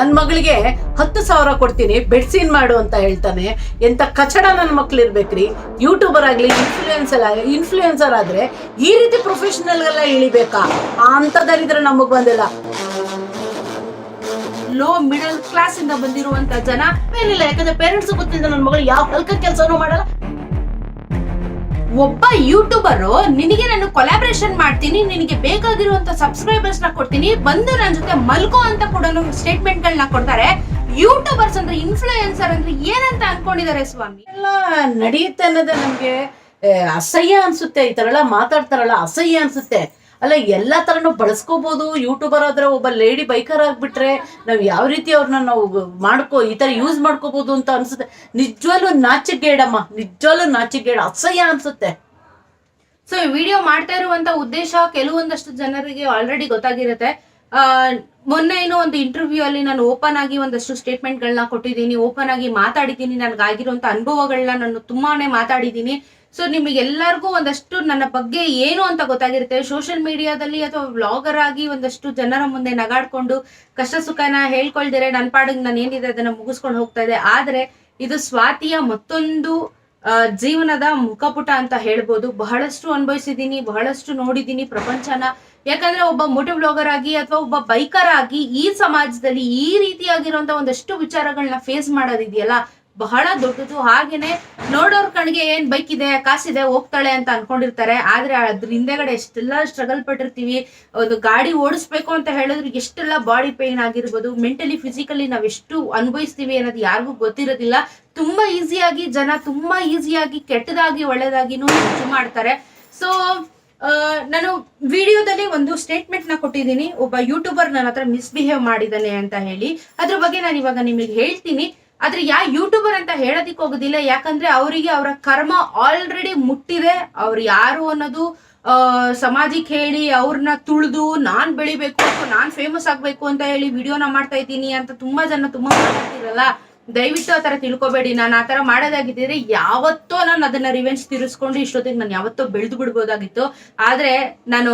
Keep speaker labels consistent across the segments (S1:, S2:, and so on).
S1: ನನ್ನ ಮಗಳಿಗೆ ಹತ್ತು ಸಾವಿರ ಕೊಡ್ತೀನಿ ಬೆಡ್ಸಿನ್ ಮಾಡು ಅಂತ ಹೇಳ್ತಾನೆ. ಎಂತ ಕಚಡ ನನ್ನ ಮಕ್ಳು ಇರ್ಬೇಕ್ರಿ ಯೂಟ್ಯೂಬರ್ ಆಗಲಿ ಇನ್ಫ್ಲೂಯೆನ್ಸರ್ ಇನ್ಫ್ಲೂಯೆನ್ಸರ್ ಆದ್ರೆ ಈ ರೀತಿ ಪ್ರೊಫೆಷನಲ್ಗೆಲ್ಲ ಇಳಿಬೇಕಾ? ಅಂಥದ್ದಲ್ಲಿದ್ರೆ ನಮಗೆ ಬಂದಿಲ್ಲ.
S2: ಲೋ ಮಿಡಲ್ ಕ್ಲಾಸ್ ಇಂದ ಬಂದಿರುವಂತ ಜನ.
S1: ಏನಿಲ್ಲ, ಯಾಕಂದ್ರೆ ಪೇರೆಂಟ್ಸ್ ಗೊತ್ತಿಲ್ಲ ನನ್ನ ಮಗಳು ಯಾವ ಹಲ್ಕ ಕೆಲಸನೂ ಮಾಡಲ್ಲ.
S2: ಒಬ್ಬ ಯೂಟ್ಯೂಬರ್ ನಿನಗೆ ನಾನು ಕೊಲಾಬ್ರೇಷನ್ ಮಾಡ್ತೀನಿ, ನಿನಗೆ ಬೇಕಾಗಿರುವಂತ ಸಬ್ಸ್ಕ್ರೈಬರ್ಸ್ನ ಕೊಡ್ತೀನಿ, ಬಂದು ನನ್ನ ಜೊತೆ ಮಲ್ಕೋ ಅಂತ ಕೂಡ ಸ್ಟೇಟ್ಮೆಂಟ್ ಗಳನ್ನ ಕೊಡ್ತಾರೆ. ಯೂಟ್ಯೂಬರ್ಸ್ ಅಂದ್ರೆ ಇನ್ಫ್ಲೂಯೆನ್ಸರ್ ಅಂದ್ರೆ ಏನಂತ ಅನ್ಕೊಂಡಿದ್ದಾರೆ ಸ್ವಾಮಿ?
S1: ಎಲ್ಲ ನಡೆಯುತ್ತೆ ಅನ್ನೋದೇ ನಮ್ಗೆ ಅಸಹ್ಯ ಅನ್ಸುತ್ತೆ. ಈ ತರ ಎಲ್ಲ ಮಾತಾಡ್ತಾರಲ್ಲ, ಅಸಹ್ಯ ಅನ್ಸುತ್ತೆ. ಅಲ್ಲ, ಎಲ್ಲ ತರನು ಬಳಸ್ಕೋಬೋದು. ಯೂಟ್ಯೂಬರ್ ಆದ್ರೆ ಒಬ್ಬ ಲೇಡಿ ಬೈಕರ್ ಆಗಿಬಿಟ್ರೆ ನಾವ್ ಯಾವ ರೀತಿ ಅವ್ರನ್ನ ನಾವು ಮಾಡ್ಕೋ, ಈ ತರ ಯೂಸ್ ಮಾಡ್ಕೋಬಹುದು ಅಂತ ಅನ್ಸುತ್ತೆ. ನಿಜವಾಗ್ಲೂ ನಾಚಿಗೇಡಮ್ಮ ನಿಜವಾಗ್ಲೂ ನಾಚಿಗೇಡ ಅಸಹ್ಯ ಅನ್ಸುತ್ತೆ.
S2: ಸೊ ಈ ವಿಡಿಯೋ ಮಾಡ್ತಾ ಇರುವಂತ ಉದ್ದೇಶ ಕೆಲವೊಂದಷ್ಟು ಜನರಿಗೆ ಆಲ್ರೆಡಿ ಗೊತ್ತಾಗಿರುತ್ತೆ. ಮೊನ್ನೆ ಏನೋ ಒಂದು ಇಂಟರ್ವ್ಯೂ ಅಲ್ಲಿ ನಾನು ಓಪನ್ ಆಗಿ ಒಂದಷ್ಟು ಸ್ಟೇಟ್ಮೆಂಟ್ ಗಳನ್ನ ಕೊಟ್ಟಿದ್ದೀನಿ ಓಪನ್ ಆಗಿ ಮಾತಾಡಿದ್ದೀನಿ, ನನಗಾಗಿರುವಂತ ಅನುಭವಗಳನ್ನ ನಾನು ತುಂಬಾನೇ ಮಾತಾಡಿದ್ದೀನಿ. ಸೊ ನಿಮಗೆಲ್ಲರಿಗೂ ಒಂದಷ್ಟು ನನ್ನ ಬಗ್ಗೆ ಏನು ಅಂತ ಗೊತ್ತಾಗಿರುತ್ತೆ. ಸೋಷಿಯಲ್ ಮೀಡಿಯಾದಲ್ಲಿ ಅಥವಾ ವ್ಲಾಗರ್ ಆಗಿ ಒಂದಷ್ಟು ಜನರ ಮುಂದೆ ನಗಾಡ್ಕೊಂಡು ಕಷ್ಟ ಸುಖನ ಹೇಳ್ಕೊಳ್ದಿರೆ ನನ್ನ ಪಾಡಿಗೆ ನಾನು ಏನಿದೆ ಅದನ್ನ ಮುಗಿಸ್ಕೊಂಡು ಹೋಗ್ತಾ ಇದೆ ಆದರೆ, ಇದು ಸ್ವಾತಿಯ ಮತ್ತೊಂದು ಜೀವನದ ಮುಖಪುಟ ಅಂತ ಹೇಳ್ಬೋದು. ಬಹಳಷ್ಟು ಅನುಭವಿಸಿದ್ದೀನಿ ಬಹಳಷ್ಟು ನೋಡಿದ್ದೀನಿ ಪ್ರಪಂಚನ. ಯಾಕಂದ್ರೆ ಒಬ್ಬ ಮೋಟಿವ್ ಬ್ಲಾಗರ್ ಆಗಿ ಅಥವಾ ಒಬ್ಬ ಬೈಕರ್ ಆಗಿ ಈ ಸಮಾಜದಲ್ಲಿ ಈ ರೀತಿಯಾಗಿರುವಂತ ಒಂದಷ್ಟು ವಿಚಾರಗಳನ್ನ ಫೇಸ್ ಮಾಡೋದಿದೆಯಲ್ಲ ಬಹಳ ದೊಡ್ಡದು. ಹಾಗೇನೆ ನೋಡೋರ್ ಕಣ್ಗೆ ಏನ್ ಬೈಕ್ ಇದೆ ಕಾಸಿದೆ, ಹೋಗ್ತಾಳೆ ಅಂತ ಅನ್ಕೊಂಡಿರ್ತಾರೆ. ಆದ್ರೆ ಅದ್ರ ಹಿಂದೆಗಡೆ ಎಷ್ಟೆಲ್ಲ ಸ್ಟ್ರಗಲ್ ಪಟ್ಟಿರ್ತೀವಿ. ಒಂದು ಗಾಡಿ ಓಡಿಸ್ಬೇಕು ಅಂತ ಹೇಳಿದ್ರೆ ಎಷ್ಟೆಲ್ಲ ಬಾಡಿ ಪೇನ್ ಆಗಿರ್ಬೋದು. ಮೆಂಟಲಿ ಫಿಸಿಕಲಿ ನಾವ್ ಎಷ್ಟು ಅನುಭವಿಸ್ತೀವಿ ಅನ್ನೋದು ಯಾರಿಗೂ ಗೊತ್ತಿರೋದಿಲ್ಲ. ತುಂಬಾ ಈಸಿಯಾಗಿ ಜನ ತುಂಬಾ ಈಸಿಯಾಗಿ ಕೆಟ್ಟದಾಗಿ, ಒಳ್ಳೇದಾಗಿನೂ ಮಾಡ್ತಾರೆ. ಸೊ ನಾನು ವಿಡಿಯೋದಲ್ಲಿ ಒಂದು ಸ್ಟೇಟ್ಮೆಂಟ್ನ ಕೊಟ್ಟಿದ್ದೀನಿ. ಒಬ್ಬ ಯೂಟ್ಯೂಬರ್ ನನ್ನ ಹತ್ರ ಮಿಸ್ಬಿಹೇವ್ ಮಾಡಿದ್ದಾನೆ ಅಂತ ಹೇಳಿ. ಅದ್ರ ಬಗ್ಗೆ ನಾನು ಇವಾಗ ನಿಮಗೆ ಹೇಳ್ತೀನಿ. ಆದ್ರೆ ಯಾ ಯೂಟ್ಯೂಬರ್ ಅಂತ ಹೇಳೋದಿಕ್ ಹೋಗೋದಿಲ್ಲ. ಯಾಕಂದ್ರೆ ಅವರಿಗೆ ಅವರ ಕರ್ಮ ಆಲ್ರೆಡಿ ಮುಟ್ಟಿದೆ. ಅವ್ರು ಯಾರು ಅನ್ನೋದು ಸಮಾಜಕ್ಕೆ ಹೇಳಿ ಅವ್ರನ್ನ ತುಳಿದು ನಾನ್ ಬೆಳಿಬೇಕು ನಾನ್ ಫೇಮಸ್ ಆಗ್ಬೇಕು ಅಂತ ಹೇಳಿ ವಿಡಿಯೋನ ಮಾಡ್ತಾ ಇದ್ದೀನಿ ಅಂತ ತುಂಬಾ ಜನ ತುಂಬಾ ಮಾತಾಡ್ತಿರಲ್ಲ. ದಯವಿಟ್ಟು ಆ ತರ ತಿಳ್ಕೊಬೇಡಿ. ನಾನು ಆ ತರ ಮಾಡೋದಾಗಿದ್ದರೆ ಯಾವತ್ತೋ ನಾನು ಅದನ್ನ ರಿವೆಂಜ್ ತೀರಿಸ್ಕೊಂಡು ಇಷ್ಟೊತ್ತಿಗೆ ನಾನು ಯಾವತ್ತೋ ಬೆಳೆದು ಬಿಡ್ಬೋದಾಗಿತ್ತು. ಆದ್ರೆ ನಾನು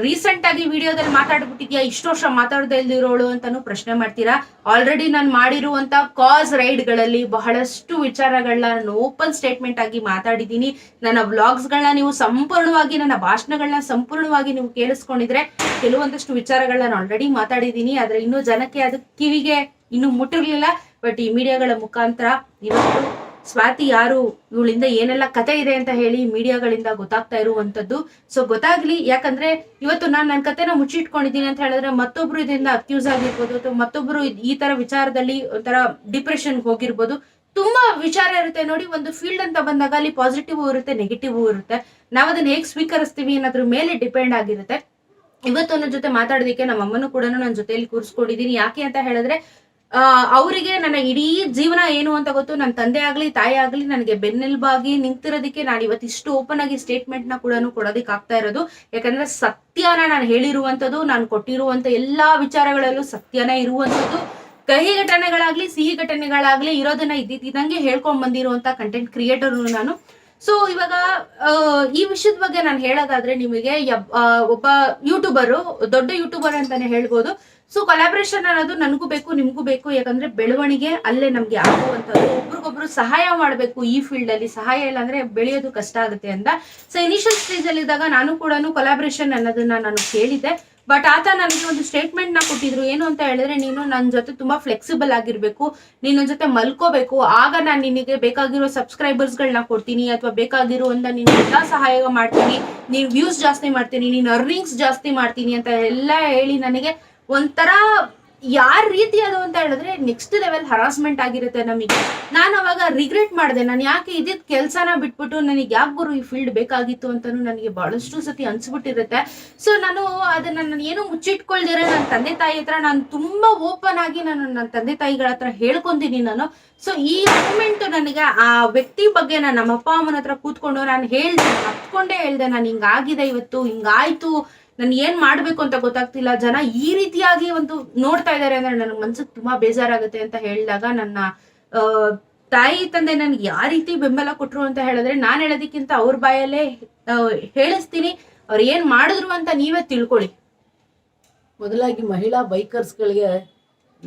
S2: ರೀಸೆಂಟ್ ಆಗಿ ವಿಡಿಯೋದಲ್ಲಿ ಮಾತಾಡ್ಬಿಟ್ಟಿದ್ಯಾ? ಇಷ್ಟು ವರ್ಷ ಮಾತಾಡದೇ ಇಲ್ದಿರೋಳು ಅಂತಾನು ಪ್ರಶ್ನೆ ಮಾಡ್ತೀರಾ? ಆಲ್ರೆಡಿ ನಾನು ಮಾಡಿರುವಂತ ಕಾಸ್ ರೈಡ್ಗಳಲ್ಲಿ ಬಹಳಷ್ಟು ವಿಚಾರಗಳನ್ನ ನಾನು ಓಪನ್ ಸ್ಟೇಟ್ಮೆಂಟ್ ಆಗಿ ಮಾತಾಡಿದ್ದೀನಿ. ನನ್ನ ವ್ಲಾಗ್ಸ್ಗಳನ್ನ ನೀವು ಸಂಪೂರ್ಣವಾಗಿ, ನನ್ನ ಭಾಷಣಗಳನ್ನ ಸಂಪೂರ್ಣವಾಗಿ ನೀವು ಕೇಳಿಸ್ಕೊಂಡಿದ್ರೆ ಕೆಲವೊಂದಷ್ಟು ವಿಚಾರಗಳನ್ನ ನಾನು ಆಲ್ರೆಡಿ ಮಾತಾಡಿದ್ದೀನಿ. ಆದ್ರೆ ಇನ್ನೂ ಜನಕ್ಕೆ ಅದು ಕಿವಿಗೆ ಇನ್ನು ಮುಟ್ಟಿರ್ಲಿಲ್ಲ. ಬಟ್ ಈ ಮೀಡಿಯಾಗಳ ಮುಖಾಂತರ ಇವತ್ತು ಸ್ವಾತಿ ಯಾರು? ಇವಳಿಂದ ಏನೆಲ್ಲ ಕತೆ ಇದೆ ಅಂತ ಹೇಳಿ ಮೀಡಿಯಾಗಳಿಂದ ಗೊತ್ತಾಗ್ತಾ ಇರುವಂತದ್ದು ಸೊ ಗೊತ್ತಾಗ್ಲಿ, ಯಾಕಂದ್ರೆ ಇವತ್ತು ನಾನು ನನ್ನ ಕತೆನ ಮುಚ್ಚಿಟ್ಕೊಂಡಿದ್ದೀನಿ ಅಂತ ಹೇಳಿದ್ರೆ ಮತ್ತೊಬ್ರು ಇದರಿಂದ ಅಕ್ಯೂಸ್ ಆಗಿರ್ಬೋದು ಅಥವಾ ಮತ್ತೊಬ್ರು ಈ ತರ ವಿಚಾರದಲ್ಲಿ ಒಂಥರ ಡಿಪ್ರೆಷನ್ ಹೋಗಿರ್ಬೋದು. ತುಂಬಾ ವಿಚಾರ ಇರುತ್ತೆ ನೋಡಿ, ಒಂದು ಫೀಲ್ಡ್ ಅಂತ ಬಂದಾಗ ಅಲ್ಲಿ ಪಾಸಿಟಿವ್ ಇರುತ್ತೆ ನೆಗೆಟಿವ್ ಇರುತ್ತೆ. ನಾವ್ ಅದನ್ನ ಹೇಗ್ ಸ್ವೀಕರಿಸ್ತೀವಿ ಅನ್ನೋದ್ರ ಮೇಲೆ ಡಿಪೆಂಡ್ ಆಗಿರುತ್ತೆ. ಇವತ್ತು ನನ್ನ ಜೊತೆ ಮಾತಾಡೋದಕ್ಕೆ ನಮ್ಮ ಅಮ್ಮನೂ ಕೂಡ ನನ್ನ ಜೊತೆಯಲ್ಲಿ ಕೂರಿಸ್ಕೊಂಡಿದ್ದೀನಿ. ಯಾಕೆ ಅಂತ ಹೇಳಿದ್ರೆ ಅವರಿಗೆ ನನ್ನ ಇಡೀ ಜೀವನ ಏನು ಅಂತ ಗೊತ್ತು? ನನ್ನ ತಂದೆ ಆಗ್ಲಿ, ತಾಯಿ ಆಗ್ಲಿ ನನಗೆ ಬೆನ್ನೆಲುಬಾಗಿ ನಿಂತಿರೋದಕ್ಕೆ ನಾನು ಇವತ್ತು ಇಷ್ಟು ಓಪನ್ ಆಗಿ ಸ್ಟೇಟ್ಮೆಂಟ್ನ ಕೂಡ ಕೊಡೋದಕ್ಕೆ ಆಗ್ತಾ ಇರೋದು. ಯಾಕಂದ್ರೆ ಸತ್ಯನ ನಾನು ಹೇಳಿರುವಂತದ್ದು ನಾನು ಕೊಟ್ಟಿರುವಂತ ಎಲ್ಲಾ ವಿಚಾರಗಳಲ್ಲೂ ಸತ್ಯನೇ ಇರುವಂತದ್ದು ಕಹಿ ಘಟನೆಗಳಾಗ್ಲಿ, ಸಿಹಿ ಘಟನೆಗಳಾಗ್ಲಿ ಇರೋದನ್ನ ಇದ್ದಿದ್ದಂಗೆ ಹೇಳ್ಕೊಂಡ್ ಬಂದಿರುವಂತ ಕಂಟೆಂಟ್ ಕ್ರಿಯೇಟರ್ ನಾನು. ಸೊ ಇವಾಗ ಈ ವಿಷಯದ ಬಗ್ಗೆ ನಾನು ಹೇಳೋದಾದ್ರೆ ನಿಮಗೆ ಒಬ್ಬ ಯೂಟ್ಯೂಬರು ದೊಡ್ಡ ಯೂಟ್ಯೂಬರ್ ಅಂತಾನೆ ಹೇಳ್ಬೋದು. ಸೊ ಕೊಲಾಬ್ರೇಷನ್ ಅನ್ನೋದು ನನಗೂ ಬೇಕು, ನಿಮ್ಗೂ ಬೇಕು. ಯಾಕಂದ್ರೆ ಬೆಳವಣಿಗೆ ಅಲ್ಲೇ ನಮ್ಗೆ ಆಗುವಂಥದ್ದು. ಒಬ್ರಿಗೊಬ್ರು ಸಹಾಯ ಮಾಡಬೇಕು ಈ ಫೀಲ್ಡ್ ಅಲ್ಲಿ. ಸಹಾಯ ಇಲ್ಲ ಅಂದ್ರೆ ಬೆಳೆಯೋದು ಕಷ್ಟ ಆಗುತ್ತೆ ಅಂತ. ಸೊ ಇನಿಷಿಯಲ್ ಸ್ಟೇಜ್ ಅಲ್ಲಿ ಇದ್ದಾಗ ನಾನು ಕೂಡ ಕೊಲಾಬ್ರೇಷನ್ ಅನ್ನೋದನ್ನ ನಾನು ಕೇಳಿದ್ದೆ. ಬಟ್ ಆತ ನನಗೆ ಒಂದು ಸ್ಟೇಟ್ಮೆಂಟ್ನ ಕೊಟ್ಟಿದ್ರು. ಏನು ಅಂತ ಹೇಳಿದ್ರೆ, ನೀನು ನನ್ನ ಜೊತೆ ತುಂಬಾ ಫ್ಲೆಕ್ಸಿಬಲ್ ಆಗಿರ್ಬೇಕು. ನೀನ್ ನನ್ ಜೊತೆ ಮಲ್ಕೋಬೇಕು. ಆಗ ನಾನು ನಿನಗೆ ಬೇಕಾಗಿರೋ ಸಬ್ಸ್ಕ್ರೈಬರ್ಸ್ ಗಳನ್ನ ಕೊಡ್ತೀನಿ ಅಥವಾ ಬೇಕಾಗಿರುವಂತ ನೀನು ಎಲ್ಲಾ ಸಹಾಯ ಮಾಡ್ತೀನಿ. ನೀನ್ ವ್ಯೂಸ್ ಜಾಸ್ತಿ ಮಾಡ್ತೀನಿ. ನೀನ್ ಅರ್ನಿಂಗ್ಸ್ ಜಾಸ್ತಿ ಮಾಡ್ತೀನಿ ಅಂತ ಎಲ್ಲ ಹೇಳಿ ನನಗೆ ಒಂಥರ ಯಾರ ರೀತಿ ಅದು ಅಂತ ಹೇಳಿದ್ರೆ ನೆಕ್ಸ್ಟ್ ಲೆವೆಲ್ ಹರಾಸ್ಮೆಂಟ್ ಆಗಿರುತ್ತೆ ನಮಗೆ. ನಾನು ಅವಾಗ ರಿಗ್ರೆಟ್ ಮಾಡಿದೆ. ನಾನು ಯಾಕೆ ಇದ್ದ ಕೆಲಸನ ಬಿಟ್ಬಿಟ್ಟು ನನಗೆ ಯಾಕೆ ಗುರು ಈ ಫೀಲ್ಡ್ ಬೇಕಾಗಿತ್ತು ಅಂತಾನು ನನಗೆ ಬಹಳಷ್ಟು ಸತಿ ಅನ್ಸ್ಬಿಟ್ಟಿರುತ್ತೆ. ಸೊ ನಾನು ಅದನ್ನ ನಾನು ಏನು ಮುಚ್ಚಿಟ್ಕೊಳ್ದಿರ ನನ್ನ ತಂದೆ ತಾಯಿ ಹತ್ರ, ನಾನು ತುಂಬಾ ಓಪನ್ ಆಗಿ ನಾನು ನನ್ನ ತಂದೆ ತಾಯಿಗಳ ಹತ್ರ ಹೇಳ್ಕೊಂತೀನಿ ನಾನು. ಸೊ ಈ ಮೂಮೆಂಟ್ ನನಗೆ ಆ ವ್ಯಕ್ತಿ ಬಗ್ಗೆ ನಾನು ನಮ್ಮ ಅಪ್ಪ ಅಮ್ಮನ ಹತ್ರ ಕೂತ್ಕೊಂಡು ನಾನು ಹೇಳ್ದೆ, ಹತ್ಕೊಂಡೇ ಹೇಳ್ದೆ, ನಾನು ಹಿಂಗಾಗಿದೆ ಇವತ್ತು, ಹಿಂಗಾಯ್ತು ನಾನು ಏನ್ ಮಾಡ್ಬೇಕು ಅಂತ ಗೊತ್ತಾಗ್ತಿಲ್ಲ. ಜನ ಈ ರೀತಿಯಾಗಿ ಒಂದು ನೋಡ್ತಾ ಇದ್ದಾರೆ ಅಂದ್ರೆ ನನ್ನ ಮನ್ಸಿಗೆ ತುಂಬಾ ಬೇಜಾರಾಗುತ್ತೆ ಅಂತ ಹೇಳಿದಾಗ ನನ್ನ ತಾಯಿ ತಂದೆ ನನ್ಗೆ ಯಾವ ರೀತಿ ಬೆಂಬಲ ಕೊಟ್ರು ಅಂತ ಹೇಳಿದ್ರೆ ನಾನು ಹೇಳೋದಕ್ಕಿಂತ ಅವ್ರ ಬಾಯಲ್ಲೇ ಹೇಳಿಸ್ತೀನಿ. ಅವ್ರು ಏನ್ ಮಾಡಿದ್ರು ಅಂತ ನೀವೇ ತಿಳ್ಕೊಳ್ಳಿ.
S1: ಮೊದಲಾಗಿ ಮಹಿಳಾ ಬೈಕರ್ಸ್ಗಳಿಗೆ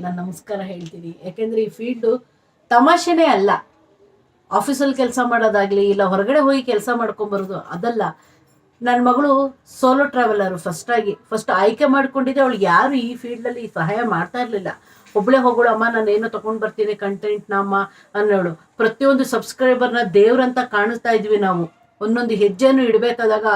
S1: ನಾನು ನಮಸ್ಕಾರ ಹೇಳ್ತೀನಿ. ಯಾಕೆಂದ್ರೆ ಈ ಫೀಲ್ಡು ತಮಾಷೆನೇ ಅಲ್ಲ. ಆಫೀಸಲ್ಲಿ ಕೆಲಸ ಮಾಡೋದಾಗ್ಲಿ, ಇಲ್ಲ ಹೊರಗಡೆ ಹೋಗಿ ಕೆಲಸ ಮಾಡ್ಕೊಂಬರೋದು ಅದಲ್ಲ. ನನ್ನ ಮಗಳು ಸೋಲೋ ಟ್ರಾವೆಲರು ಫಸ್ಟಾಗಿ ಫಸ್ಟ್ ಆಯ್ಕೆ ಮಾಡ್ಕೊಂಡಿದ್ದೆ ಅವಳು ಯಾರು ಈ ಫೀಲ್ಡಲ್ಲಿ ಸಹಾಯ ಮಾಡ್ತಾ ಇರಲಿಲ್ಲ. ಹೋಗೋಳು, ಅಮ್ಮ, ನಾನು ಏನೋ ತೊಗೊಂಡು ಬರ್ತೀನಿ ಕಂಟೆಂಟ್ನ ಅಮ್ಮ, ಅನ್ನೋಳು. ಪ್ರತಿಯೊಂದು ಸಬ್ಸ್ಕ್ರೈಬರ್ನ ದೇವ್ರಂತ ಕಾಣಿಸ್ತಾ ಇದ್ವಿ ನಾವು. ಒಂದೊಂದು ಹೆಜ್ಜೆನೂ ಇಡಬೇಕಾದಾಗ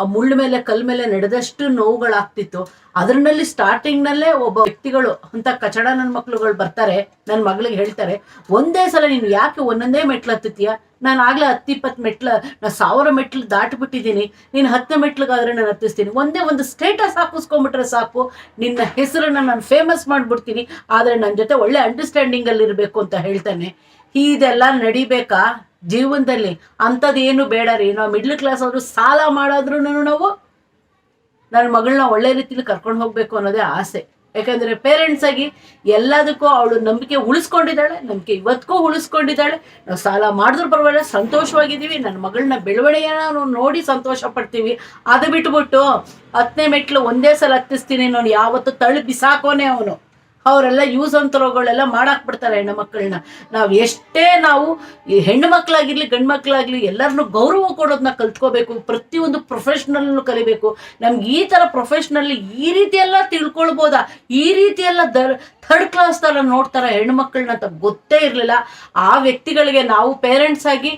S1: ಆ ಮುಳ್ಳು ಮೇಲೆ, ಕಲ್ ಮೇಲೆ ನಡೆದಷ್ಟು ನೋವುಗಳಾಗ್ತಿತ್ತು. ಅದರಲ್ಲಿ ಸ್ಟಾರ್ಟಿಂಗ್ನಲ್ಲೇ ಒಬ್ಬ ವ್ಯಕ್ತಿಗಳು ಅಂತ ಕಚಡ ನನ್ನ ಮಕ್ಳುಗಳು ಬರ್ತಾರೆ ನನ್ನ ಮಗಳಿಗೆ ಹೇಳ್ತಾರೆ, ಒಂದೇ ಸಲ ನೀನು ಯಾಕೆ ಒಂದೊಂದೇ ಮೆಟ್ಲು ಹತ್ತುತ್ತೀಯ? ನಾನು ಆಗ್ಲೇ ಹತ್ತಿಪ್ಪತ್ತು ಮೆಟ್ಲು ನಾನು ಸಾವಿರ ಮೆಟ್ಲು ದಾಟಿಬಿಟ್ಟಿದ್ದೀನಿ, ನೀನು ಹತ್ತು ಮೆಟ್ಲಿಗಾದ್ರೆ ನಾನು ಹತ್ತಿಸ್ತೀನಿ. ಒಂದೇ ಒಂದು ಸ್ಟೇಟಸ್ ಹಾಕಿಸ್ಕೊಂಡ್ಬಿಟ್ರೆ ಸಾಕು, ನಿನ್ನ ಹೆಸರನ್ನ ನಾನು ಫೇಮಸ್ ಮಾಡಿಬಿಡ್ತೀನಿ, ಆದರೆ ನನ್ನ ಜೊತೆ ಒಳ್ಳೆ ಅಂಡರ್ಸ್ಟ್ಯಾಂಡಿಂಗಲ್ಲಿ ಇರಬೇಕು ಅಂತ ಹೇಳ್ತಾನೆ. ಇದೆಲ್ಲ ನಡಿಬೇಕಾ? ಜೀವನದಲ್ಲಿ ಅಂಥದ್ದು ಏನು ಬೇಡ ರೀ. ನಾವು ಮಿಡ್ಲ್ ಕ್ಲಾಸ್ ಅವರು ಸಾಲ ಮಾಡಾದ್ರೂ ನಾವು ನನ್ನ ಮಗಳನ್ನ ಒಳ್ಳೆ ರೀತಿಲಿ ಕರ್ಕೊಂಡು ಹೋಗ್ಬೇಕು ಅನ್ನೋದೇ ಆಸೆ. ಯಾಕಂದರೆ ಪೇರೆಂಟ್ಸ್ ಆಗಿ ಎಲ್ಲದಕ್ಕೂ ಅವಳು ನಂಬಿಕೆ ಉಳಿಸ್ಕೊಂಡಿದ್ದಾಳೆ, ನಂಬಿಕೆ ಇವತ್ತಿಗೂ ಉಳಿಸ್ಕೊಂಡಿದ್ದಾಳೆ. ನಾವು ಸಾಲ ಮಾಡಿದ್ರು ಪರವಾಗಿಲ್ಲ, ಸಂತೋಷವಾಗಿದ್ದೀವಿ. ನನ್ನ ಮಗಳನ್ನ ಬೆಳವಣಿಗೆಯನ್ನು ನೋಡಿ ಸಂತೋಷ ಪಡ್ತೀವಿ. ಅದು ಬಿಟ್ಬಿಟ್ಟು ಹತ್ತನೇ ಮೆಟ್ಲು ಒಂದೇ ಸಲ ಹತ್ತಿಸ್ತೀನಿ ನಾನು ಯಾವತ್ತು ತಳು ಬಿಸಾಕೋನೆ ಅವನು. ಅವರೆಲ್ಲ ಯೂಸ್ ಅಂತರೋಗಳೆಲ್ಲ ಮಾಡಾಕ್ ಬಿಡ್ತಾರೆ ಹೆಣ್ಣು ಮಕ್ಕಳನ್ನ. ನಾವು ಎಷ್ಟೇ ನಾವು ಹೆಣ್ಣು ಮಕ್ಕಳಾಗಿರ್ಲಿ ಗಂಡು ಮಕ್ಕಳಾಗ್ಲಿ ಎಲ್ಲರನ್ನು ಗೌರವ ಕೊಡೋದನ್ನ ಕಲ್ತ್ಕೋಬೇಕು, ಪ್ರತಿಯೊಂದು ಪ್ರೊಫೆಷ್ನಲ್ನು ಕಲಿಬೇಕು. ನಮ್ಗೆ ಈ ಥರ ಪ್ರೊಫೆಷ್ನಲ್ಲಿ ಈ ರೀತಿ ಎಲ್ಲ ತಿಳ್ಕೊಳ್ಬೋದಾ? ಈ ರೀತಿ ಎಲ್ಲ ಥರ್ಡ್ ಕ್ಲಾಸ್ ಥರ ನೋಡ್ತಾರೆ ಮಕ್ಕಳನ್ನ ಅಂತ ಗೊತ್ತೇ ಇರಲಿಲ್ಲ. ಆ ವ್ಯಕ್ತಿಗಳಿಗೆ ನಾವು ಪೇರೆಂಟ್ಸ್ ಆಗಿ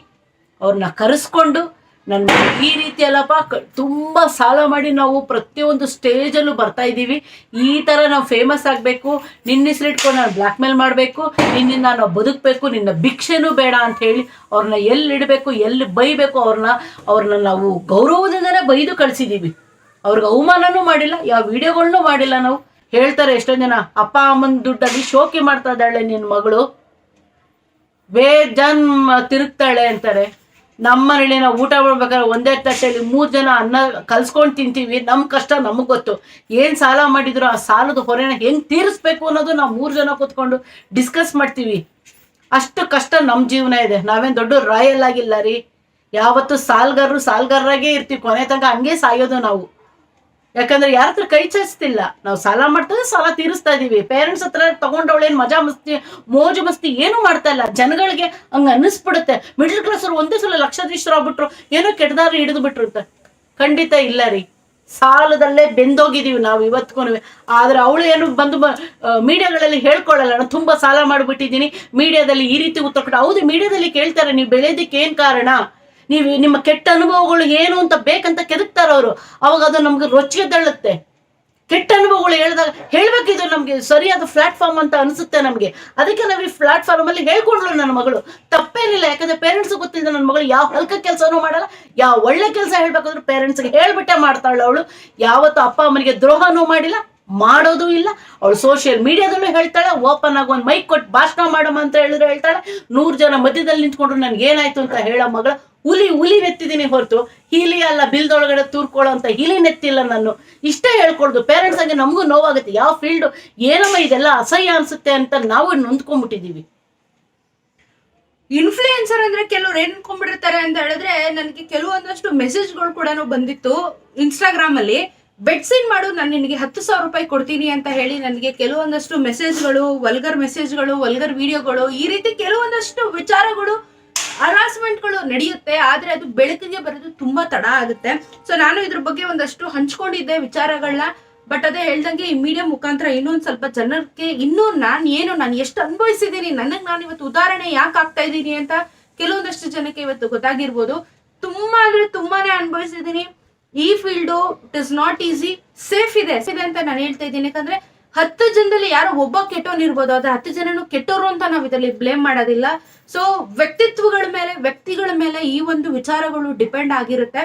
S1: ಅವ್ರನ್ನ ಕರೆಸ್ಕೊಂಡು ನನ್ನ ಈ ರೀತಿ ಅಲ್ಲಪ್ಪ, ಕ- ತುಂಬ ಸಾಲ ಮಾಡಿ ನಾವು ಪ್ರತಿಯೊಂದು ಸ್ಟೇಜಲ್ಲೂ ಬರ್ತಾ ಇದ್ದೀವಿ. ಈ ಥರ ನಾವು ಫೇಮಸ್ ಆಗಬೇಕು, ನಿನ್ನ ಹೆಸರು ಇಟ್ಕೊಂಡು ನಾನು ಬ್ಲ್ಯಾಕ್ ಮೇಲ್ ಮಾಡಬೇಕು, ನಿನ್ನಿಂದ ನಾನು ಬದುಕಬೇಕು, ನಿನ್ನ ಭಿಕ್ಷೆನೂ ಬೇಡ ಅಂತ ಹೇಳಿ ಅವ್ರನ್ನ ಎಲ್ಲಿ ಇಡಬೇಕು, ಎಲ್ಲಿ ಬೈಬೇಕು ಅವ್ರನ್ನ ಅವ್ರನ್ನ ನಾವು ಗೌರವದಿಂದನೇ ಬೈದು ಕಳಿಸಿದ್ದೀವಿ ಅವ್ರಿಗೆ ಅವಮಾನನೂ ಮಾಡಿಲ್ಲ, ಯಾವ ವಿಡಿಯೋಗಳನ್ನೂ ಮಾಡಿಲ್ಲ ನಾವು. ಹೇಳ್ತಾರೆ ಎಷ್ಟೊಂದು ಜನ, ಅಪ್ಪ ಅಮ್ಮನ ದುಡ್ಡಲ್ಲಿ ಶೋಕಿ ಮಾಡ್ತಾ ಇದ್ದಾಳೆ ನಿನ್ನ ಮಗಳು. ಬೇಜಾನ್ ತಿರುಗ್ತಾಳೆ ಅಂತಾರೆ. ನಮ್ಮ ಮನೇಲಿ ನಾವು ಊಟ ಮಾಡ್ಬೇಕಾದ್ರೆ ಒಂದೇ ತಟ್ಟೆಯಲ್ಲಿ ಮೂರು ಜನ ಅನ್ನ ಕಲ್ಸ್ಕೊಂಡು ತಿಂತೀವಿ. ನಮ್ಮ ಕಷ್ಟ ನಮಗೆ ಗೊತ್ತು. ಏನು ಸಾಲ ಮಾಡಿದ್ರು ಆ ಸಾಲದ ಹೊರೆನ ಹೆಂಗೆ ತೀರಿಸ್ಬೇಕು ಅನ್ನೋದು ನಾವು ಮೂರು ಜನ ಕೂತ್ಕೊಂಡು ಡಿಸ್ಕಸ್ ಮಾಡ್ತೀವಿ. ಅಷ್ಟು ಕಷ್ಟ ನಮ್ಮ ಜೀವನ ಇದೆ. ನಾವೇನು ದೊಡ್ಡ ರಾಯಲ್ ಆಗಿಲ್ಲ ರೀ. ಯಾವತ್ತು ಸಾಲ್ಗಾರರು ಸಾಲ್ಗಾರರಾಗೇ ಇರ್ತೀವಿ. ಕೊನೆ ತನಕ ಹಂಗೆ ಸಾಯೋದು ನಾವು. ಯಾಕಂದ್ರೆ ಯಾರ ಹತ್ರ ಕೈ ಚಾಚ್ತಿಲ್ಲ. ನಾವು ಸಾಲ ಮಾಡ್ತಾ ಸಾಲ ತೀರಿಸ್ತಾ ಇದೀವಿ. ಪೇರೆಂಟ್ಸ್ ಹತ್ರ ತಗೊಂಡವಳೇನು ಮಜಾ ಮಸ್ತಿ, ಮೋಜು ಮಸ್ತಿ ಏನು ಮಾಡ್ತಾ ಇಲ್ಲ. ಜನಗಳಿಗೆ ಹಂಗ ಅನ್ನಿಸ್ಬಿಡುತ್ತೆ. ಮಿಡ್ಲ್ ಕ್ಲಾಸ್ ಒಂದೇ ಸಲ ಲಕ್ಷಾಧೀಶರು ಆಗ್ಬಿಟ್ರು, ಏನೋ ಕೆಟ್ಟದಾರ ಹಿಡಿದು ಬಿಟ್ರು ಅಂತ. ಖಂಡಿತ ಇಲ್ಲ ರೀ. ಸಾಲದಲ್ಲೇ ಬೆಂದೋಗಿದೀವಿ ನಾವು ಇವತ್ತಿಗೂ ಆದ್ರೆ ಅವಳು ಏನು ಬಂದು ಮೀಡಿಯಾಗಳಲ್ಲಿ ಹೇಳ್ಕೊಳ್ಳಲ್ಲ ನಾನು ತುಂಬಾ ಸಾಲ ಮಾಡಿಬಿಟ್ಟಿದ್ದೀನಿ. ಮೀಡಿಯಾದಲ್ಲಿ ಈ ರೀತಿ ಉತ್ತರ ಕೊಟ್ಟು ಹೌದು, ಮೀಡಿಯಾದಲ್ಲಿ ಕೇಳ್ತಾರೆ, ನೀವು ಬೆಳೆಯೋದಕ್ಕೆ ಏನ್ ಕಾರಣ? ನೀವು ನಿಮ್ಮ ಕೆಟ್ಟ ಅನುಭವಗಳು ಏನು ಅಂತ ಬೇಕಂತ ಕೆದಕ್ತಾರೆ ಅವರು. ಅವಾಗ ಅದು ನಮ್ಗೆ ರೊಚ್ಚಿಗೆ ತಳ್ಳುತ್ತೆ. ಕೆಟ್ಟ ಅನುಭವಗಳು ಹೇಳಿದಾಗ ಹೇಳ್ಬೇಕಿದ್ರು ನಮ್ಗೆ, ಸರಿಯಾದ ಪ್ಲಾಟ್ಫಾರ್ಮ್ ಅಂತ ಅನಿಸುತ್ತೆ ನಮ್ಗೆ. ಅದಕ್ಕೆ ನಾವು ಈ ಪ್ಲಾಟ್ಫಾರ್ಮ್ ಅಲ್ಲಿ ಹೇಳ್ಕೊಂಡ್ಲು ನನ್ನ ಮಗಳು. ತಪ್ಪೇನಿಲ್ಲ, ಯಾಕಂದ್ರೆ ಪೇರೆಂಟ್ಸ್ ಗೊತ್ತಿಲ್ಲ ನನ್ನ ಮಗಳು ಯಾವ ಹಲ್ಕ ಕೆಲಸನೂ ಮಾಡಲ್ಲ, ಯಾವ ಒಳ್ಳೆ ಕೆಲಸ ಹೇಳ್ಬೇಕಾದ್ರೂ ಪೇರೆಂಟ್ಸ್ಗೆ ಹೇಳ್ಬಿಟ್ಟೆ ಮಾಡ್ತಾಳು ಅವಳು. ಯಾವತ್ತು ಅಪ್ಪ ಅಮ್ಮನಿಗೆ ದ್ರೋಹನೂ ಮಾಡಿಲ್ಲ, ಮಾಡೋದು ಇಲ್ಲ. ಅವಳು ಸೋಷಿಯಲ್ ಮೀಡಿಯಾದಲ್ಲೂ ಹೇಳ್ತಾಳೆ ಓಪನ್ ಆಗಿ ಒಂದು ಮೈಕ್ ಕೊಟ್ಟು ಭಾಷಣ ಮಾಡಮ್ಮ ಅಂತ ಹೇಳಿದ್ರೆ ಹೇಳ್ತಾಳೆ. ನೂರು ಜನ ಮಧ್ಯದಲ್ಲಿ ನಿಂತ್ಕೊಂಡ್ರು ನನ್ಗೆ ಏನಾಯ್ತು ಅಂತ ಹೇಳೋ ಮಗಳ ಹುಲಿ ಹುಲಿ ನೆತ್ತಿದ್ದೀನಿ ಹೊರತು, ಹೀಲಿ ಅಲ್ಲ ಬಿಲ್ದೊಳಗಡೆ ತೂರ್ಕೊಳ್ಳೋ ಅಂತ ಹೀಲಿ ನೆತ್ತಿಲ್ಲ ನಾನು. ಇಷ್ಟೇ ಹೇಳ್ಕೊಳ್ದು. ಪೇರೆಂಟ್ಸ್ ಆಗಿ ನಮಗೂ ನೋವಾಗುತ್ತೆ. ಯಾವ ಫೀಲ್ಡ್ ಏನಮ್ಮ ಇದೆಲ್ಲ ಅಸಹ್ಯ ಅನ್ಸುತ್ತೆ ಅಂತ ನಾವು ನೊಂದ್ಕೊಂಡ್ಬಿಟ್ಟಿದ್ದೀವಿ
S2: ಇನ್ಫ್ಲೂಯೆನ್ಸರ್ ಅಂದ್ರೆ ಕೆಲವ್ರು ಏನ್ ಅಂತ ಹೇಳಿದ್ರೆ, ನನಗೆ ಕೆಲವೊಂದಷ್ಟು ಮೆಸೇಜ್ಗಳು ಕೂಡ ಬಂದಿತ್ತು ಇನ್ಸ್ಟಾಗ್ರಾಮ್ ಅಲ್ಲಿ. ಬೆಡ್ಸಿನ್ ಮಾಡು ನಾನು ನಿನಗೆ ಹತ್ತು ಸಾವಿರ ರೂಪಾಯಿ ಕೊಡ್ತೀನಿ ಅಂತ ಹೇಳಿ ನನಗೆ ಕೆಲವೊಂದಷ್ಟು ಮೆಸೇಜ್ಗಳು ವಲ್ಗರ್ ಮೆಸೇಜ್ಗಳು ವಲ್ಗರ್ ವಿಡಿಯೋಗಳು ಈ ರೀತಿ ಕೆಲವೊಂದಷ್ಟು ವಿಚಾರಗಳು ಹರಾಸ್ಮೆಂಟ್ಗಳು ನಡೆಯುತ್ತೆ, ಆದ್ರೆ ಅದು ಬೆಳಕಿಗೆ ಬರೋದು ತುಂಬಾ ತಡ ಆಗುತ್ತೆ. ಸೊ ನಾನು ಇದ್ರ ಬಗ್ಗೆ ಒಂದಷ್ಟು ಹಂಚ್ಕೊಂಡಿದ್ದೆ ವಿಚಾರಗಳನ್ನ ಬಟ್ ಅದೇ ಹೇಳ್ದಂಗೆ ಈ ಮೀಡಿಯಾ ಮುಖಾಂತರ ಇನ್ನೊಂದು ಸ್ವಲ್ಪ ಜನಕ್ಕೆ, ಇನ್ನೂ ನಾನು ಏನು, ನಾನು ಎಷ್ಟು ಅನುಭವಿಸಿದ್ದೀನಿ, ನನಗೆ ನಾನು ಇವತ್ತು ಉದಾಹರಣೆ ಯಾಕೆ ಆಗ್ತಾ ಇದ್ದೀನಿ ಅಂತ ಕೆಲವೊಂದಷ್ಟು ಜನಕ್ಕೆ ಇವತ್ತು ಗೊತ್ತಾಗಿರ್ಬೋದು. ತುಂಬಾ ಅಂದ್ರೆ ತುಂಬಾನೇ ಅನುಭವಿಸಿದ್ದೀನಿ. ಈ field it is not easy safe ಇದೆ ಇದೆ ಅಂತ ನಾನು ಹೇಳ್ತಾ ಇದ್ದೀನಿ. ಯಾಕಂದ್ರೆ ಹತ್ತು ಜನದಲ್ಲಿ ಯಾರೋ ಒಬ್ಬ ಕೆಟ್ಟೋನ್ ಇರ್ಬೋದು, ಆದ್ರೆ ಹತ್ತು ಜನನು ಕೆಟ್ಟವರು ಅಂತ ನಾವು ಇದರಲ್ಲಿ ಬ್ಲೇಮ್ ಮಾಡೋದಿಲ್ಲ. ಸೊ ವ್ಯಕ್ತಿತ್ವಗಳ ಮೇಲೆ, ವ್ಯಕ್ತಿಗಳ ಮೇಲೆ ಈ ಒಂದು ವಿಚಾರಗಳು ಡಿಪೆಂಡ್ ಆಗಿರುತ್ತೆ.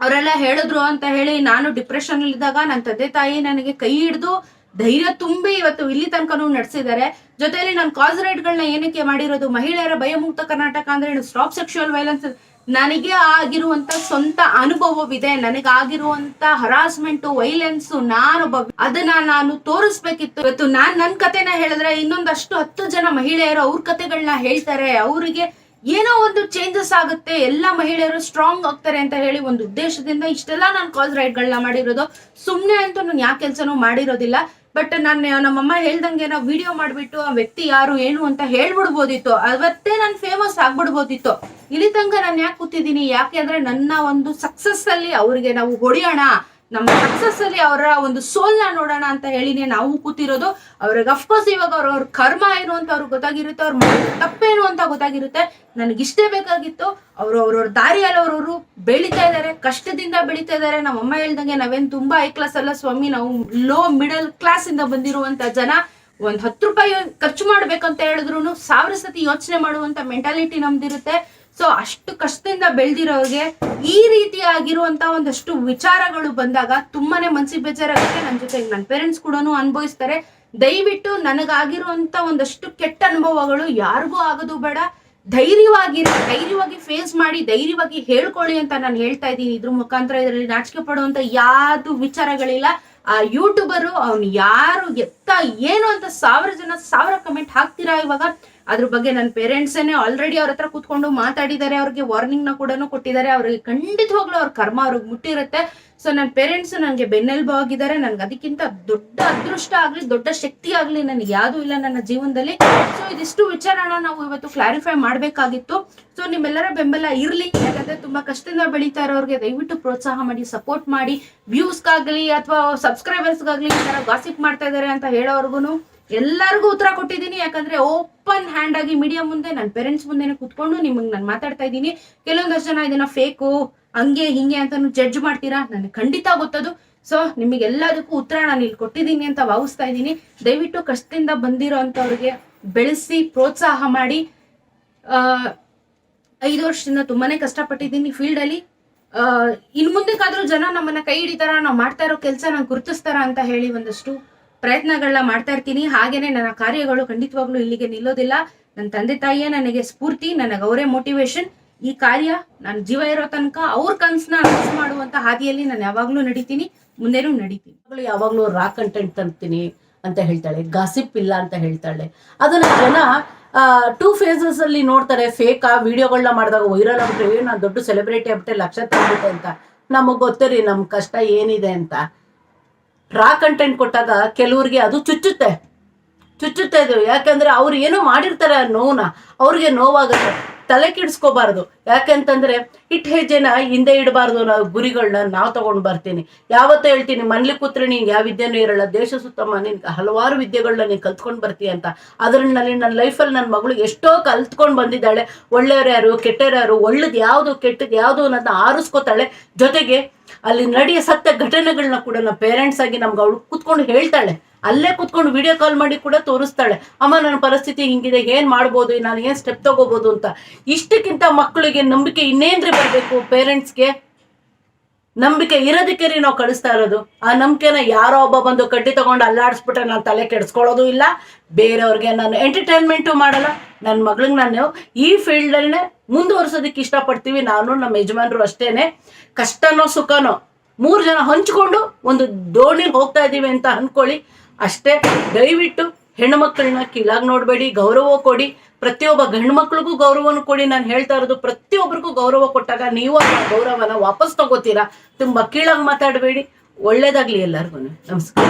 S2: ಅವರೆಲ್ಲ ಹೇಳಿದ್ರು ಅಂತ ಹೇಳಿ ನಾನು ಡಿಪ್ರೆಷನ್ ಇದ್ದಾಗ ನನ್ನ ತಂದೆ ತಾಯಿ ನನಗೆ ಕೈ ಹಿಡಿದು ಧೈರ್ಯ ತುಂಬಿ ಇವತ್ತು ಇಲ್ಲಿ ತನಕನೂ ನಡೆಸಿದ್ದಾರೆ. ಜೊತೆಯಲ್ಲಿ ನಾನು ಕಾಸ್ ಗಳನ್ನ ಏನಕ್ಕೆ ಮಾಡಿರೋದು? ಮಹಿಳೆಯರ ಭಯಮುಕ್ತ ಕರ್ನಾಟಕ ಅಂದ್ರೆ ಸ್ಟಾಪ್ ಸೆಕ್ಷುವಲ್ ವೈಲೆನ್ಸ್ ನನಗೆ ಆಗಿರುವಂತ ಸ್ವಂತ ಅನುಭವವಿದೆ, ನನಗಾಗಿರುವಂತ ಹರಾಸ್ಮೆಂಟ್ ವೈಲೆನ್ಸ್ ನಾನು ಅದನ್ನ ನಾನು ತೋರಿಸ್ಬೇಕಿತ್ತು. ಇವತ್ತು ನಾನ್ ನನ್ ಕತೆನ ಹೇಳಿದ್ರೆ ಇನ್ನೊಂದಷ್ಟು ಹತ್ತು ಜನ ಮಹಿಳೆಯರು ಅವ್ರ ಕತೆಗಳನ್ನ ಹೇಳ್ತಾರೆ. ಅವರಿಗೆ ಏನೋ ಒಂದು ಚೇಂಜಸ್ ಆಗುತ್ತೆ. ಎಲ್ಲ ಮಹಿಳೆಯರು ಸ್ಟ್ರಾಂಗ್ ಆಗ್ತಾರೆ ಅಂತ ಹೇಳಿ ಒಂದು ಉದ್ದೇಶದಿಂದ ಇಷ್ಟೆಲ್ಲ ನಾನು ಕಾಲ್ ರೈಡ್ಗಳನ್ನ ಮಾಡಿರೋದು. ಸುಮ್ಮನೆ ಅಂತೂ ನಾನು ಯಾವ ಕೆಲಸನೂ ಮಾಡಿರೋದಿಲ್ಲ. ಬಟ್ ನಾನು ನಮ್ಮಮ್ಮ ಹೇಳ್ದಂಗೆ ನಾವು ವಿಡಿಯೋ ಮಾಡಿಬಿಟ್ಟು ಆ ವ್ಯಕ್ತಿ ಯಾರು, ಏನು ಅಂತ ಹೇಳ್ಬಿಡ್ಬೋದಿತ್ತು. ಅವತ್ತೇ ನಾನು ಫೇಮಸ್ ಆಗ್ಬಿಡ್ಬೋದಿತ್ತು. ಇಲ್ಲಿ ತನಕ ನಾನು ಯಾಕೆ ಕೂತಿದ್ದೀನಿ? ಯಾಕೆ ಅಂದ್ರೆ ನನ್ನ ಒಂದು ಸಕ್ಸಸ್ ಅಲ್ಲಿ ಅವರಿಗೆ ನಾವು ಹೊಡೆಯೋಣ. ನಮ್ಮ ಸಕ್ಸಸ್ ಅಲ್ಲಿ ಅವರ ಒಂದು ಸೋಲ್ನ ನೋಡೋಣ ಅಂತ ಹೇಳಿನೇ ನಾವು ಕೂತಿರೋದು. ಅವ್ರಿಗೆ ಅಫ್ಕೋರ್ಸ್ ಇವಾಗ ಅವ್ರ ಅವ್ರ ಕರ್ಮ ಏನು ಅಂತ ಅವ್ರಿಗೆ ಗೊತ್ತಾಗಿರುತ್ತೆ, ಅವ್ರ ತಪ್ಪೇನು ಅಂತ ಗೊತ್ತಾಗಿರುತ್ತೆ. ನನಗಿಷ್ಟೇ ಬೇಕಾಗಿತ್ತು. ಅವರು ಅವ್ರವ್ರ ದಾರಿಯಲ್ಲಿ ಅವ್ರವರು ಬೆಳೀತಾ ಇದ್ದಾರೆ, ಕಷ್ಟದಿಂದ ಬೆಳೀತಾ ಇದ್ದಾರೆ. ನಮ್ಮ ಅಮ್ಮ ಹೇಳ್ದಂಗೆ ನಾವೇನ್ ತುಂಬಾ ಹೈ ಕ್ಲಾಸ್ ಅಲ್ಲ ಸ್ವಾಮಿ, ನಾವು ಲೋ ಮಿಡಲ್ ಕ್ಲಾಸ್ ಇಂದ ಬಂದಿರುವಂತ ಜನ. ಒಂದ್ ಹತ್ತು ರೂಪಾಯಿ ಖರ್ಚು ಮಾಡ್ಬೇಕಂತ ಹೇಳಿದ್ರು ಸಾವಿರ ಸತಿ ಯೋಚನೆ ಮಾಡುವಂತ ಮೆಂಟಾಲಿಟಿ ನಮ್ದಿರುತ್ತೆ. ಸೊ ಅಷ್ಟು ಕಷ್ಟದಿಂದ ಬೆಳೆದಿರೋರಿಗೆ ಈ ರೀತಿಯಾಗಿರುವಂತ ಒಂದಷ್ಟು ವಿಚಾರಗಳು ಬಂದಾಗ ತುಂಬಾನೇ ಮನ್ಸಿಗೆ ಬೇಜಾರಾಗುತ್ತೆ. ನನ್ನ ಜೊತೆ ನನ್ನ ಪೇರೆಂಟ್ಸ್ ಕೂಡ ಅನುಭವಿಸ್ತಾರೆ. ದಯವಿಟ್ಟು ನನಗಾಗಿರುವಂತ ಒಂದಷ್ಟು ಕೆಟ್ಟ ಅನುಭವಗಳು ಯಾರಿಗೂ ಆಗೋದು ಬೇಡ. ಧೈರ್ಯವಾಗಿರಿ ಧೈರ್ಯವಾಗಿ ಫೇಸ್ ಮಾಡಿ, ಧೈರ್ಯವಾಗಿ ಹೇಳ್ಕೊಳ್ಳಿ ಅಂತ ನಾನು ಹೇಳ್ತಾ ಇದ್ದೀನಿ. ಇದ್ರ ಮುಖಾಂತರ ಇದರಲ್ಲಿ ನಾಚಿಕೆ ಪಡುವಂತ ಯಾವ್ದು ವಿಚಾರಗಳಿಲ್ಲ. ಆ ಯೂಟ್ಯೂಬರು ಅವ್ನು ಯಾರು, ಎತ್ತ, ಏನು ಅಂತ ಸಾವಿರ ಜನ, ಸಾವಿರ ಕಮೆಂಟ್ ಹಾಕ್ತೀರಾ ಇವಾಗ? ಅದ್ರ ಬಗ್ಗೆ ನನ್ನ ಪೇರೆಂಟ್ಸೇನೆ ಆಲ್ರೆಡಿ ಅವ್ರ ಹತ್ರ ಕೂತ್ಕೊಂಡು ಮಾತಾಡಿದ್ದಾರೆ ಅವ್ರಿಗೆ ವಾರ್ನಿಂಗ್ನ ಕೂಡ ಕೊಟ್ಟಿದ್ದಾರೆ ಅವ್ರಿಗೆ ಖಂಡಿತವಾಗ್ಲೂ ಅವ್ರ ಕರ್ಮ ಅವ್ರಿಗೆ ಮುಟ್ಟಿರುತ್ತೆ. ಸೊ ನನ್ನ ಪೇರೆಂಟ್ಸ್ ನನಗೆ ಬೆನ್ನೆಲುಬು ಆಗಿದ್ದಾರೆ, ನನ್ಗೆ ಅದಕ್ಕಿಂತ ದೊಡ್ಡ ಅದೃಷ್ಟ ಆಗ್ಲಿ, ದೊಡ್ಡ ಶಕ್ತಿ ಆಗ್ಲಿ ನನಗೆ ಯಾವುದೂ ಇಲ್ಲ ನನ್ನ ಜೀವನದಲ್ಲಿ. ಸೊ ಇದಿಷ್ಟು ವಿಚಾರನ ನಾವು ಇವತ್ತು ಕ್ಲಾರಿಫೈ ಮಾಡಬೇಕಾಗಿತ್ತು. ಸೊ ನಿಮ್ಮೆಲ್ಲರ ಬೆಂಬಲ ಇರಲಿ, ಯಾಕಂದ್ರೆ ತುಂಬಾ ಕಷ್ಟದಿಂದ ಬೆಳೀತಾ ಇರೋರಿಗೆ ದಯವಿಟ್ಟು ಪ್ರೋತ್ಸಾಹ ಮಾಡಿ ಸಪೋರ್ಟ್ ಮಾಡಿ ವ್ಯೂಸ್ಗಾಗಲಿ ಅಥವಾ ಸಬ್ಸ್ಕ್ರೈಬರ್ಸ್ಗಾಗಲಿ ಈ ತರ ಗಾಸಿಪ್ ಮಾಡ್ತಾ ಇದ್ದಾರೆ ಅಂತ ಹೇಳೋರ್ಗುನು. ಎಲ್ಲರಿಗೂ ಉತ್ತರ ಕೊಟ್ಟಿದ್ದೀನಿ. ಯಾಕಂದ್ರೆ ಓಪನ್ ಹ್ಯಾಂಡ್ ಆಗಿ ಮೀಡಿಯಾ ಮುಂದೆ ನನ್ನ ಪೇರೆಂಟ್ಸ್ ಮುಂದೆನೆ ಕುತ್ಕೊಂಡು ನಿಮಗೆ ನಾನು ಮಾತಾಡ್ತಾ ಇದ್ದೀನಿ. ಕೆಲವೊಂದಷ್ಟು ಜನ ಇದನ್ನ ಫೇಕು ಹಂಗೆ, ಹಿಂಗೆ ಅಂತ ಜಡ್ಜ್ ಮಾಡ್ತೀರಾ? ನನಗೆ ಖಂಡಿತ ಗೊತ್ತದು. ಸೊ ನಿಮಗೆಲ್ಲದಕ್ಕೂ ಉತ್ತರ ನಾನು ಇಲ್ಲಿ ಕೊಟ್ಟಿದ್ದೀನಿ ಅಂತ ಭಾವಿಸ್ತಾ ಇದ್ದೀನಿ. ದಯವಿಟ್ಟು ಕಷ್ಟದಿಂದ ಬಂದಿರೋ ಅಂಥವ್ರಿಗೆ ಬೆಳೆಸಿ, ಪ್ರೋತ್ಸಾಹ ಮಾಡಿ. ಐದು ವರ್ಷದಿಂದ ತುಂಬಾನೇ ಕಷ್ಟಪಟ್ಟಿದ್ದೀನಿ ಫೀಲ್ಡ್ ಅಲ್ಲಿ. ಇನ್ ಮುಂದಕ್ಕಾದ್ರೂ ಜನ ನಮ್ಮನ್ನ ಕೈ ಹಿಡಿತಾರ, ನಾವು ಮಾಡ್ತಾ ಇರೋ ಕೆಲಸ ನಾನು ಗುರುತಿಸ್ತಾರ ಅಂತ ಹೇಳಿ ಒಂದಷ್ಟು ಪ್ರಯತ್ನಗಳನ್ನ ಮಾಡ್ತಾ ಇರ್ತೀನಿ. ಹಾಗೇನೆ ನನ್ನ ಕಾರ್ಯಗಳು ಖಂಡಿತವಾಗ್ಲೂ ಇಲ್ಲಿಗೆ ನಿಲ್ಲೋದಿಲ್ಲ. ನನ್ನ ತಂದೆ ತಾಯಿಯೇ ನನಗೆ ಸ್ಫೂರ್ತಿ ನನಗೆ ಅವರೇ ಮೋಟಿವೇಶನ್ ಈ ಕಾರ್ಯ ನಾನು ಜೀವ ಇರೋ ತನಕ ಅವ್ರ ಕನ್ಸನ್ನ ಅನೌನ್ಸ್ ಮಾಡುವಂತ ಹಾದಿಯಲ್ಲಿ ನಾನು ಯಾವಾಗ್ಲೂ ನಡೀತೀನಿ. ಮುಂದೆನೂ ನಡೀತೀನಿ.
S1: ಯಾವಾಗ್ಲೂ ರಾ ಕಂಟೆಂಟ್ ತಂತೀನಿ ಅಂತ ಹೇಳ್ತಾಳೆ. ಗಾಸಿಪ್ ಇಲ್ಲ ಅಂತ ಹೇಳ್ತಾಳೆ. ಅದನ್ನ ಜನ ಟೂ ಫೇಸಸ್ ಅಲ್ಲಿ ನೋಡ್ತಾರೆ. ಫೇಕ್ ಆ ವಿಡಿಯೋಗಳನ್ನ ಮಾಡಿದಾಗ ವೈರಲ್ ಆಗ್ಬಿಟ್ರೆ ನಾನು ದೊಡ್ಡ ಸೆಲೆಬ್ರಿಟಿ ಆಗ್ಬಿಟ್ಟೆ, ಲಕ್ಷ ತಂದ್ಬಿಟ್ಟೆ ಅಂತ. ನಮಗ್ ಗೊತ್ತರಿ ನಮ್ ಕಷ್ಟ ಏನಿದೆ ಅಂತ. ರಾ ಕಂಟೆಂಟ್ ಕೊಟ್ಟಾಗ ಕೆಲವ್ರಿಗೆ ಅದು ಚುಚ್ಚುತ್ತೆ. ಚುಚ್ಚುತ್ತೆ ಅದು ಯಾಕಂದ್ರೆ ಅವ್ರು ಏನೋ ಮಾಡಿರ್ತಾರೆ ಆ ನೋವನ್ನ ಅವ್ರಿಗೆ ನೋವಾಗುತ್ತೆ. ತಲೆ ಕೆಡಿಸ್ಕೋಬಾರ್ದು. ಯಾಕೆಂತಂದ್ರೆ ಇಟ್ ಹೆಜ್ಜೆನ ಹಿಂದೆ ಇಡಬಾರ್ದು ನಾವು ಗುರಿಗಳನ್ನ ನಾವು ತಗೊಂಡು ಬರ್ತೀನಿ. ಯಾವತ್ತೂ ಹೇಳ್ತೀನಿ, ಮನ್ಲಿ ಕೂತ್ರೆ ನಿಂಗೆ ಯಾವ ವಿದ್ಯೆನೂ ಇರಲ್ಲ, ದೇಶ ಸುತ್ತಮ್ಮ ನಿನ್ ಹಲವಾರು ವಿದ್ಯೆಗಳನ್ನ ನೀನು ಕಲ್ತ್ಕೊಂಡ್ ಬರ್ತೀಯ ಅಂತ. ಅದರಲ್ಲಿ ನನ್ನ ಲೈಫಲ್ಲಿ ನನ್ನ ಮಗಳು ಎಷ್ಟೋ ಕಲ್ತ್ಕೊಂಡ್ ಬಂದಿದ್ದಾಳೆ. ಒಳ್ಳೆಯವ್ರು ಯಾರು, ಕೆಟ್ಟವ್ರು ಯಾರು, ಒಳ್ಳೇದು ಯಾವುದು ಕೆಟ್ಟದ್ದು ಯಾವುದು ಅನ್ನೋದನ್ನ ಆರಿಸ್ಕೋತಾಳೆ. ಜೊತೆಗೆ ಅಲ್ಲಿ ನಡೆಯ ಸತ್ಯ ಘಟನೆಗಳನ್ನ ಕೂಡ ನಮ್ಮ ಪೇರೆಂಟ್ಸ್ ಆಗಿ ನಮ್ಗೆ ಅವಳು ಕೂತ್ಕೊಂಡು ಹೇಳ್ತಾಳೆ. ಅಲ್ಲೇ ಕುತ್ಕೊಂಡು ವಿಡಿಯೋ ಕಾಲ್ ಮಾಡಿ ಕೂಡ ತೋರಿಸ್ತಾಳೆ. ಅಮ್ಮ, ನನ್ನ ಪರಿಸ್ಥಿತಿ ಹಿಂಗಿದೆ, ಏನ್ ಮಾಡ್ಬೋದು? ನಾನು ಏನ್ ಸ್ಟೆಪ್ ತಗೋಬಹುದು ಅಂತ. ಇಷ್ಟಕ್ಕಿಂತ ಮಕ್ಕಳಿಗೆ ನಂಬಿಕೆ ಇನ್ನೇನ್ರಿ ಬರಬೇಕು? ಪೇರೆಂಟ್ಸ್ಗೆ ನಂಬಿಕೆ ಇರೋದಕ್ಕೆ ರೀ ನಾವು ಕಳಿಸ್ತಾ ಇರೋದು. ಆ ನಂಬಿಕೆನ ಯಾರೋ ಒಬ್ಬ ಬಂದು ಕಡ್ಡಿ ತಗೊಂಡು ಅಲ್ಲಾಡಿಸ್ಬಿಟ್ರೆ ನಾನು ತಲೆ ಕೆಡಿಸ್ಕೊಳ್ಳೋದು ಇಲ್ಲ. ಬೇರೆಯವ್ರಿಗೆ ನಾನು ಎಂಟರ್ಟೈನ್ಮೆಂಟು ಮಾಡಲ್ಲ. ನನ್ನ ಮಗಳಿಗೆ ನಾನು ಈ ಫೀಲ್ಡಲ್ಲೇ ಮುಂದುವರ್ಸೋದಕ್ಕೆ ಇಷ್ಟಪಡ್ತೀವಿ. ನಾನು ನಮ್ಮ ಯಜಮಾನರು ಅಷ್ಟೇನೆ. ಕಷ್ಟನೋ ಸುಖನೋ ಮೂರು ಜನ ಹಂಚ್ಕೊಂಡು ಒಂದು ದೋಣಿಗೆ ಹೋಗ್ತಾ ಇದ್ದೀವಿ ಅಂತ ಅನ್ಕೊಳ್ಳಿ. ಅಷ್ಟೇ ದಯವಿಟ್ಟು ಹೆಣ್ಮಕ್ಳನ್ನ ಕೀಳಾಗಿ ನೋಡಬೇಡಿ, ಗೌರವ ಕೊಡಿ. ಪ್ರತಿಯೊಬ್ಬ ಗಂಡು ಮಕ್ಳಿಗೂ ಗೌರವನ ಕೊಡಿ. ನಾನು ಹೇಳ್ತಾ ಇರೋದು ಪ್ರತಿಯೊಬ್ಬರಿಗೂ ಗೌರವ ಕೊಟ್ಟಾಗ ನೀವು ಆ ಗೌರವನ ವಾಪಸ್ ತಗೋತೀರಾ? ತುಂಬ ಕೀಳಾಗಿ ಮಾತಾಡಬೇಡಿ. ಒಳ್ಳೇದಾಗ್ಲಿ ಎಲ್ಲರಿಗೂ ನಮಸ್ಕಾರ.